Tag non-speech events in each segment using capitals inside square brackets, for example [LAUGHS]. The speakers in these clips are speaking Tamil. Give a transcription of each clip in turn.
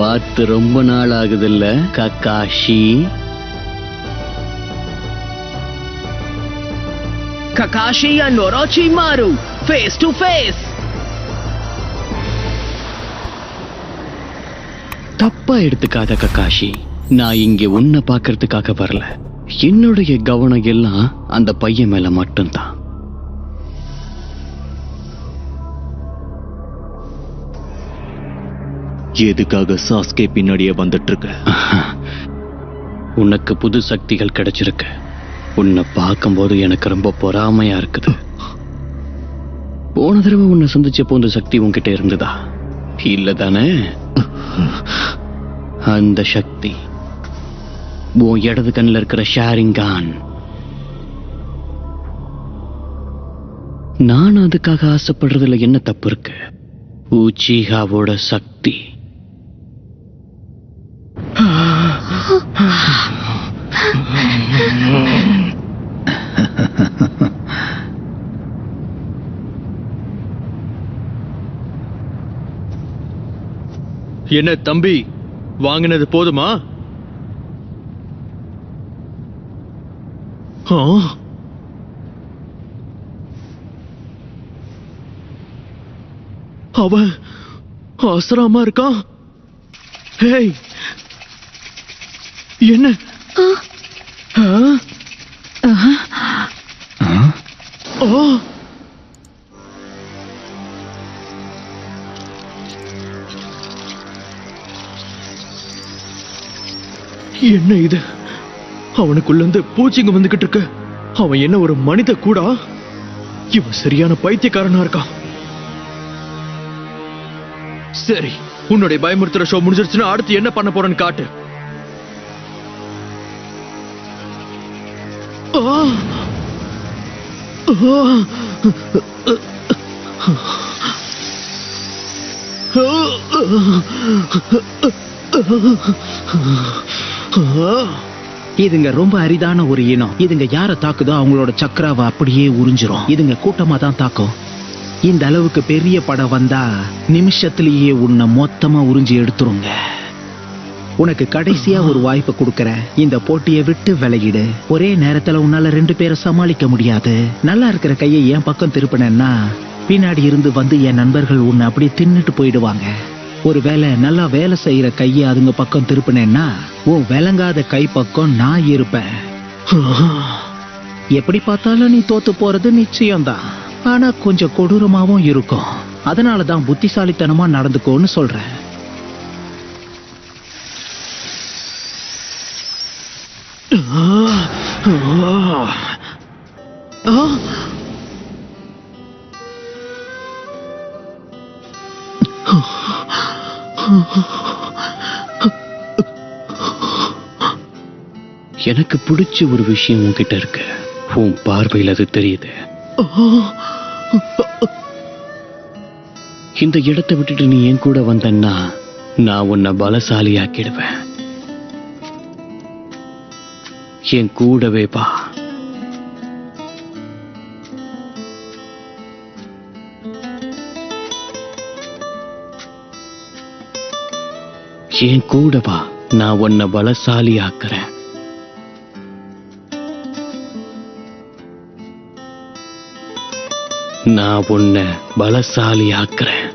பார்த்து ரொம்ப நாள் ஆகுதுல்ல Kakashi Kakashi and Orochimaru, face to face. தப்பா எடுத்துக்காத கக்காஷி. நான் இங்க உன்னை பார்க்கறதுக்காக வரல. என்னுடைய கவனம் எல்லாம் அந்த பையன் மேல மட்டும்தான். எதுக்காக சாஸ்கே பின்னாடியே வந்துட்டு இருக்க உனக்கு புது சக்திகள் கிடைச்சிருக்கு. உன்னை பார்க்கும்போது எனக்கு ரொம்ப பொறாமையா இருக்குது. போன தடவை உன்னை சந்திச்சப்போ இந்த சக்தி உன்கிட்ட இருந்ததா? இல்ல தானே அந்த சக்தி உன் இடது கண்ணில் இருக்கிற ஷேரிங்கான் நான் அதுக்காக ஆசைப்படுறதுல என்ன தப்பு இருக்கு? ஊச்சிகாவோட சக்தி. என்ன தம்பி வாங்கினது போதுமா? அவன் அசராம இருக்கான் ஹேய்! என்ன? என்ன இது? அவனுக்குள்ள இருந்து பூச்சிங்க வந்துகிட்டு இருக்கு. அவன் என்ன ஒரு மனித கூடா? இவன் சரியான பைத்தியக்காரனா இருக்கான். சரி உன்னுடைய பயமுறுத்துற ஷோ முடிஞ்சிருச்சுன்னா அடுத்து என்ன பண்ண போறேன்னு காட்டு. இதுங்க ரொம்ப அரிதான ஒரு இனம். இதுங்க யார தாக்குதோ அவங்களோட சக்கராவை அப்படியே உறிஞ்சிரும். இதுங்க கூட்டமா தான் தாக்கும். இந்த அளவுக்கு பெரிய படம் வந்தா நிமிஷத்திலேயே உன்னை மொத்தமா உறிஞ்சி எடுத்துருங்க. உனக்கு கடைசியா ஒரு வாய்ப்பு கொடுக்கறேன். இந்த போட்டியை விட்டு விலகிடு. ஒரே நேரத்துல உன்னால ரெண்டு பேரை சமாளிக்க முடியாது. நல்லா இருக்கிற கையை என் பக்கம் திருப்பினேன்னா பின்னாடி இருந்து வந்து என் நண்பர்கள் உன்னை அப்படியே தின்னுட்டு போயிடுவாங்க. ஒருவேளை நல்லா வேலை செய்யற கையை அதுங்க பக்கம் திருப்பினேன்னா உன் விளங்காத கை பக்கம் நான் இருப்பேன். எப்படி பார்த்தாலும் நீ தோத்து போறது நிச்சயம்தான். ஆனா கொஞ்சம் கொடூரமாவும் இருக்கும். அதனாலதான் புத்திசாலித்தனமா நடந்துக்கோன்னு சொல்றேன். எனக்கு பிடிச்ச ஒரு விஷயம் உன்கிட்ட இருக்கு. உன் பார்வையில் அது தெரியுது. இந்த இடத்தை விட்டுட்டு நீ என் கூட வந்தன்னா நான் உன்னை பலசாலியாக்கிடுவேன். என் கூடவே பா என் கூடவா நான் உன்னை பலசாலியாக்குறேன். நான் உன்னை பலசாலியாக்குறேன்.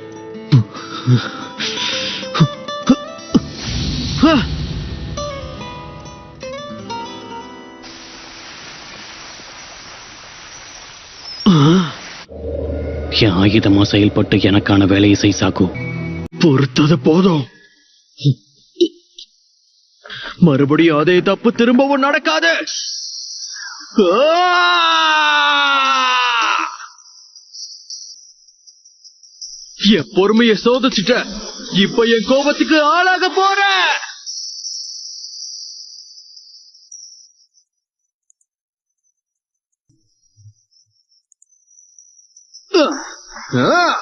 என் ஆயுதமா செயல்பட்டு எனக்கான வேலையை செய் சாக்கு. பொறுத்தது போதும். மறுபடியும் அதே தப்பு திரும்பவும் நடக்காது. என் பொறுமையை சோதிச்சுட்ட இப்ப என் கோபத்துக்கு ஆளாக போற Ugh.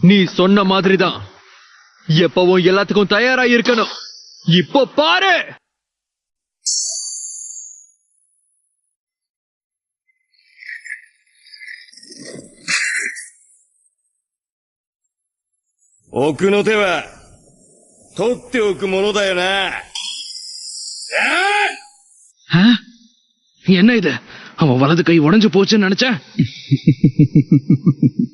நீ சொன்ன மாதிரிதான். எப்பவும் எல்லாத்துக்கும் தயாரா இருக்கணும். இப்போ பாரு. 奥の手は取っておくものだよな。ああ என்ன இது? அவன் வலது கை உடைஞ்சு போச்சுன்னு நினைச்சேன் [LAUGHS]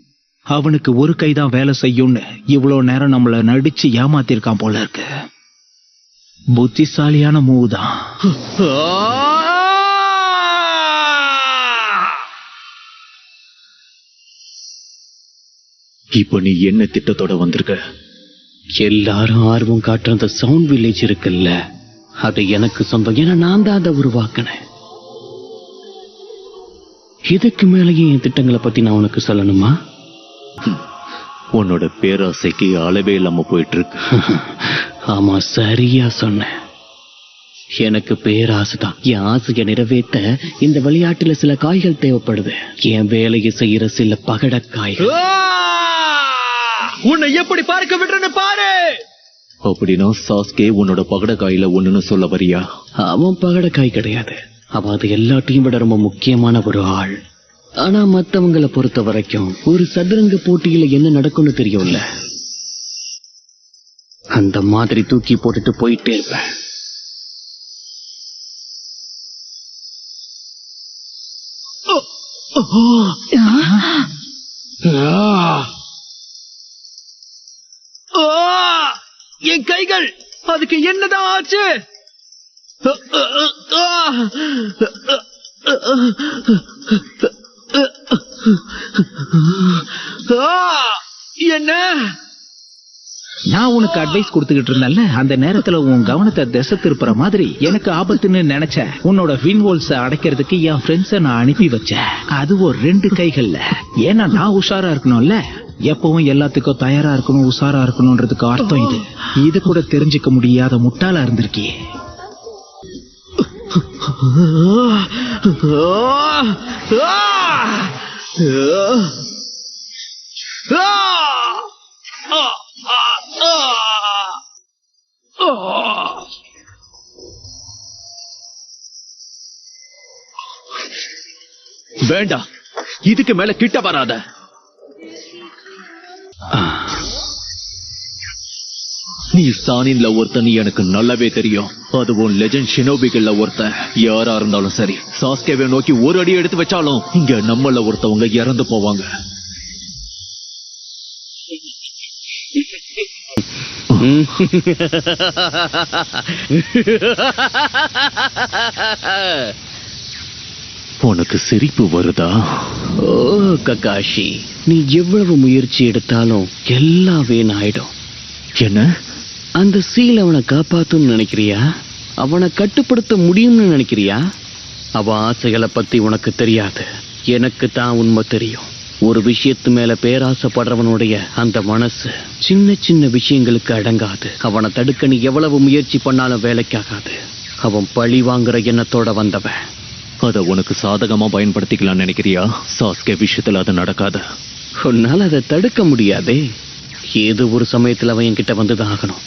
அவனுக்கு ஒரு கைதான் வேலை செய்யும்னு இவ்வளவு நேரம் நம்மள நடிச்சு ஏமாத்திருக்கான் போல இருக்கு. புத்திசாலியான மூவ் தான். இப்ப நீ என்ன திட்டத்தோட வந்திருக்க? எல்லாரும் ஆர்வம் காட்டுற அந்த சவுண்ட் வில்லேஜ் இருக்குல்ல. அது எனக்கு சொந்தம். ஏன்னா நான் தான் அதை உருவாக்கினேன். இதுக்கு மேலேயே என் திட்டங்களை பத்தி நான் உனக்கு சொல்லணுமா? உன்னோட பேராசைக்கு அளவே இல்லாம போயிட்டு இருக்கு ஆமா சரியா சொன்னேன். எனக்கு பேராசைதான். என் ஆசையை நிறைவேற்ற இந்த விளையாட்டுல சில காய்கள் தேவைப்படுது. என் வேலையை செய்யற சில பகட காய்கள் உன்னை எப்படி பார்க்க விடுறேன்னு அப்படின்னா சாஸ்கே உன்னோட பகடக்காயில ஒண்ணுன்னு சொல்ல வரியா? அவன் பகடக்காய் கிடையாது. அவன் அது எல்லாத்தையும் விட ரொம்ப முக்கியமான ஒரு ஆள். ஆனா மத்தவங்கள பொறுத்த வரைக்கும் ஒரு சதுரங்க போட்டியில என்ன நடக்கும்னு தெரியும்ல? அந்த மாதிரி தூக்கி போட்டுட்டு போயிட்டே இருப்பேன். ஆ! என் கைகள் அதுக்கு என்னதான் ஆச்சு? என்ன? நான் உனக்கு அட்வைஸ் கொடுத்துக்கிட்டு இருந்தேன்ல அந்த நேரத்துல உன் கவனத்தை திசை திருப்புற மாதிரி எனக்கு ஆபத்துன்னு நினைச்ச உன்னோட வின்வோல்ஸ அடைக்கிறதுக்கு என் ஃப்ரெண்ட்ஸ நான் அனுப்பி வச்சேன். அது ஒரு ரெண்டு கைகள்ல. ஏன்னா நான் உஷாரா இருக்கணும்ல. எப்பவும் எல்லாத்துக்கும் தயாரா இருக்கணும் உஷாரா இருக்கணும்ன்றதுக்கு அர்த்தம் இது. இது கூட தெரிஞ்சுக்க முடியாத முட்டாளா இருந்திருக்கியே. வேண்டாம் இதுக்கு மேல கிட்ட வராத. நீ சானின்ல ஒருத்தன் எனக்கு நல்லாவே தெரியும். அதுவும் லெஜண்ட் ஷினோபிகள்ல ஒருத்தன். யாரா இருந்தாலும் சரி சாஸ்கேவை நோக்கி ஒரு அடி எடுத்து வச்சாலும் இங்க நம்மள ஒருத்தவங்க இறந்து போவாங்க. [LAUGHS] உனக்கு சிரிப்பு வருதா? ஓ ககாஷி நீ எவ்வளவு முயற்சி எடுத்தாலும் எல்லாம் வீணாயிடும். என்ன? அந்த சீல் அவனை காப்பாத்தும்னு நினைக்கிறியா? அவனை கட்டுப்படுத்த முடியும்னு நினைக்கிறியா? அவன் ஆசைகளை பத்தி உனக்கு தெரியாது. எனக்கு தான் உண்மை தெரியும். ஒரு விஷயத்து மேல பேராசைப்படுறவனுடைய அந்த மனசு சின்ன சின்ன விஷயங்களுக்கு அடங்காது. அவனை தடுக்க நீ எவ்வளவு முயற்சி பண்ணாலும் வேலைக்காகாது. அவன் பழி வாங்குற எண்ணத்தோட வந்தவன். அத உனக்கு சாதகமா பயன்படுத்திக்கலாம் நினைக்கிறியா? சாஸ்கே விஷயத்துல அது நடக்காது. உன்னால அதை தடுக்க முடியாதே. ஏதோ ஒரு சமயத்துல அவன் என்கிட்ட வந்துதான் ஆகணும்.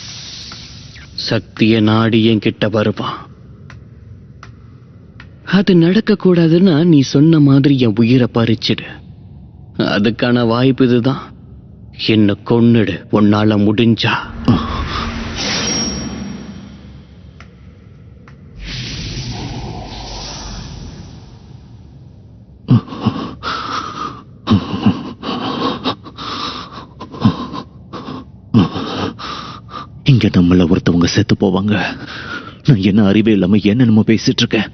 சக்திய நாடி என்கிட்ட வருவான். அது நடக்க கூடாதுன்னா நீ சொன்ன மாதிரி என் உயிரை பறிச்சிடு. அதுக்கான வாய்ப்பு இதுதான். என்ன கொன்னுடு. உன்னால முடிஞ்சா. இங்கே நம்மள ஒருத்தவங்க செத்து போவாங்க? நான் என்ன அறிவே இல்லாம என்னென்னமோ பேசிட்டு இருக்கேன்.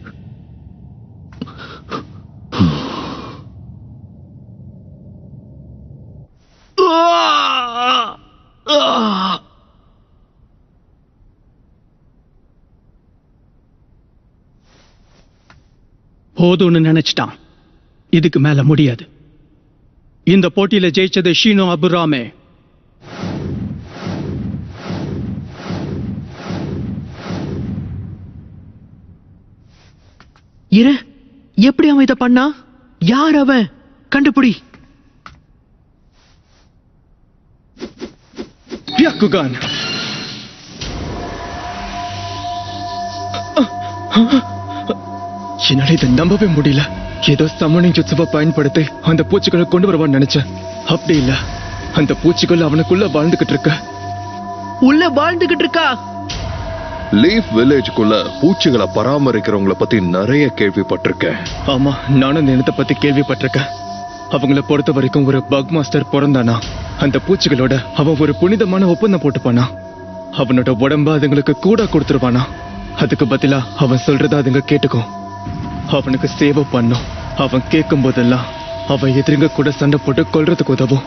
போதும்னு நினைச்சிட்டான். இதுக்கு மேல முடியாது. இந்த போட்டியில ஜெயிச்சது ஷீனோ அபுராமே. இரு எப்படி அவன் இதை பண்ணா? யார் அவன்? கண்டுபிடி. பியாக்குகான். என்னால இதை நம்பவே முடியல. ஏதோ சமனிங் ஜுட்சுவை பயன்படுத்தி அந்த பூச்சிகளை கொண்டு வருவான்னு நினைச்சேன். அப்படி இல்ல. அந்த பூச்சிகள் அவனுக்குள்ள வாழ்ந்துகிட்டு இருக்க. உள்ள வாழ்ந்துகிட்டு இருக்கா? லீஃப் வில்லேஜுக்குள்ள பூச்சிகளை பராமரிக்கிறவங்கள பத்தி நிறைய கேள்விப்பட்டிருக்கேன். ஆமா நானும் இந்த இனத்தை பத்தி கேள்விப்பட்டிருக்கேன். அவங்கள பொறுத்த வரைக்கும் ஒரு பக் மாஸ்டர் பிறந்தானா? அந்த பூச்சிகளோட அவன் ஒரு புனிதமான ஒப்பந்தம் போட்டுப்பானா? அவனோட உடம்ப அதுங்களுக்கு கூட கொடுத்துருவானா? அதுக்கு பதிலா அவன் சொல்றத அதுங்க கேட்டுக்கும் அவனுக்கு சேவை பண்ணும். அவன் கேட்கும் போதெல்லாம் அவன் எதிரிங்க கூட சண்டை போட்டு கொல்றதுக்கு உதவும்.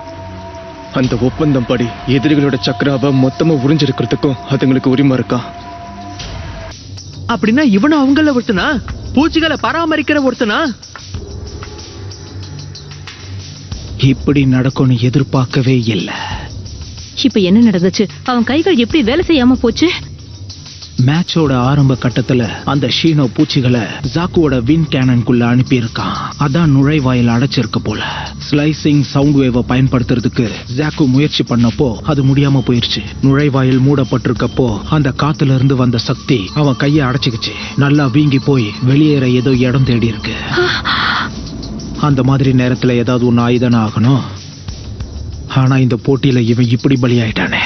அந்த ஒப்பந்தம் படி எதிரிகளோட சக்கராவை மொத்தமா உறிஞ்சிருக்கிறதுக்கும் அதுங்களுக்கு உரிமை இருக்கா? அப்படின்னா இவனும் அவங்கள ஒருத்தனா பூச்சிகளை பராமரிக்கிற ஒருத்தனா? இப்படி நடக்கும்னு எதிர்பார்க்கவே இல்லை. இப்ப என்ன நடந்துச்சு? அவன் கைகள் எப்படி வேலை செய்யாம போச்சு? மேட்சோட ஆரம்ப கட்டத்துல அந்த ஷீனோ பூச்சிகளை ஜாக்குவோட வின் கேனனுக்குள்ள அனுப்பியிருக்கான். அதான் நுழைவாயில் அடைச்சிருக்க போல. ஸ்லைசிங் சவுண்ட் வேவை பயன்படுத்துறதுக்கு ஜாக்கு முயற்சி பண்ணப்போ அது முடியாம போயிருச்சு. நுழைவாயில் மூடப்பட்டிருக்கப்போ அந்த காத்துல இருந்து வந்த சக்தி அவன் கையை அடைச்சிக்கிச்சு. நல்லா வீங்கி போய் வெளியேற ஏதோ இடம் தேடி இருக்கு அந்த மாதிரி நேரத்துல ஏதாவது ஒன்று ஆயுதன ஆகணும். ஆனா இந்த போட்டியில இவன் இப்படி பலியாயிட்டானே.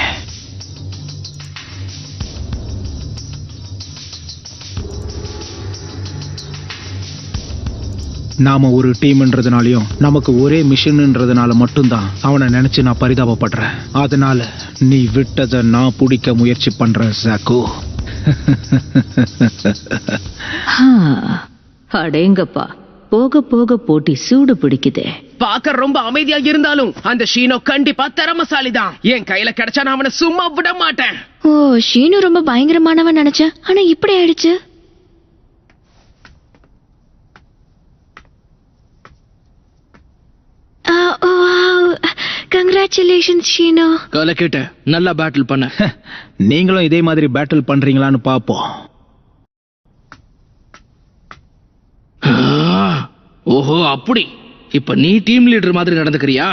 நாம ஒரு டீம்ன்றதுனாலயும் நமக்கு ஒரே மிஷன்ன்றதுனால மட்டும்தான் அவனை நினைச்சு நான் பரிதாபப்படுறேன். அதனால நீ விட்டதை நான் பிடிக்க முயற்சி பண்றேன் சாக்கு. அடேங்கப்பா. போக போக போட்டி சூடு பிடிக்குதே. பார்க்க ரொம்ப அமைதியா இருந்தாலும் அந்த ஷீனோ கண்டிப்பா திறமசாலி தான் என் கையில கிடைச்சா நான் அவனை சும்மா விட மாட்டேன். ஓ ஷீனு ரொம்ப பயங்கரமானவன் நினைச்சேன். ஆனா இப்படி ஆயிடுச்சு. கங்க்ராச்சுலேஷன் ஷீனு கலக்கிட்ட நல்லா பேட்டில் பண்ண. [LAUGHS] நீங்களும் இதே மாதிரி பேட்டில் பண்றீங்களான்னு பாப்போம். ஓஹோ அப்படி. இப்ப நீ டீம் லீடர் மாதிரி நடந்துக்கிறியா?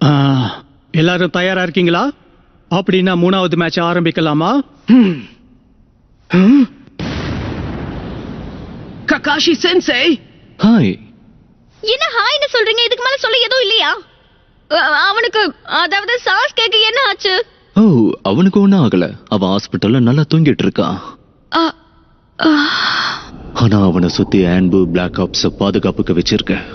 ஆ, எல்லாரும் தயாரா இருக்கீங்களா? அப்படின்னா மூணாவது மேட்ச் ஆரம்பிக்கலாமா? Kakashi sensei hi. என்ன ஹாய்னு சொல்றீங்க? இதுக்கு மேல சொல்ல எதுவும் இல்லையா? அவனுக்கு அதாவது சாஸ் கேக்கு என்ன ஆச்சு? ஓ அவனுக்கு ஒன்றும் ஆகல. அவன் ஹாஸ்பிட்டல்ல நல்லா தூங்கிட்டு இருக்கான். ஆனா அவனை சுத்தி ஆன்பு பிளாக் ஆப்ஸ் பாதுகாப்புக்கு வச்சிருக்கேன்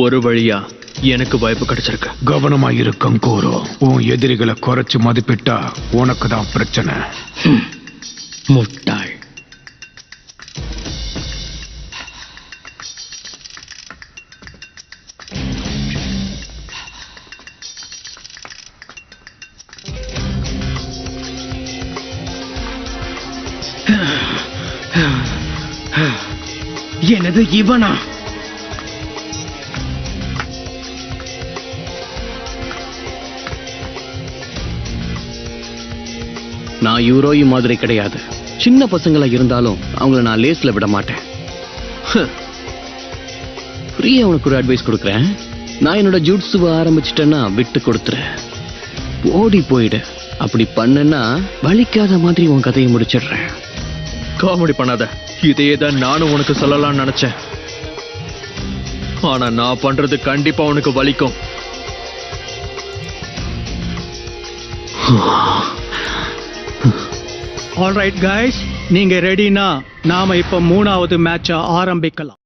ஒரு வழியா எனக்கு வாய்ப்பு கிடைச்சிருக்கு. கவனமா இருக்கும் கூறோ. உன் எதிரிகளை குறைச்சு மதிப்பிட்டா உனக்கு தான் பிரச்சனை முட்டாள். எனது இவனா? நான் யூரோயி மாதிரி கிடையாது. சின்ன பசங்களா இருந்தாலும் அவங்கள நான் லேஸ்ல விட மாட்டேன். ஃப்ரீயா உனக்கு ஒரு அட்வைஸ் கொடுக்குறேன். நான் என்னோட ஜூட்ஸுவை ஆரம்பிச்சிட்டேன்னா விட்டு கொடுத்துரு. ஓடி போயிடு. அப்படி பண்ணேன்னா வலிக்காத மாதிரி உன் கதையை முடிச்சிடுறேன். காமெடி பண்ணாத. இதே தான் நானும் உனக்கு சொல்லலாம்னு நினைச்சேன். ஆனா நான் பண்றது கண்டிப்பா உனக்கு வலிக்கும். ஆல்ரைட் கைஸ் நீங்க ரெடினா நாம இப்ப மூணாவது மேட்ச ஆரம்பிக்கலாம்.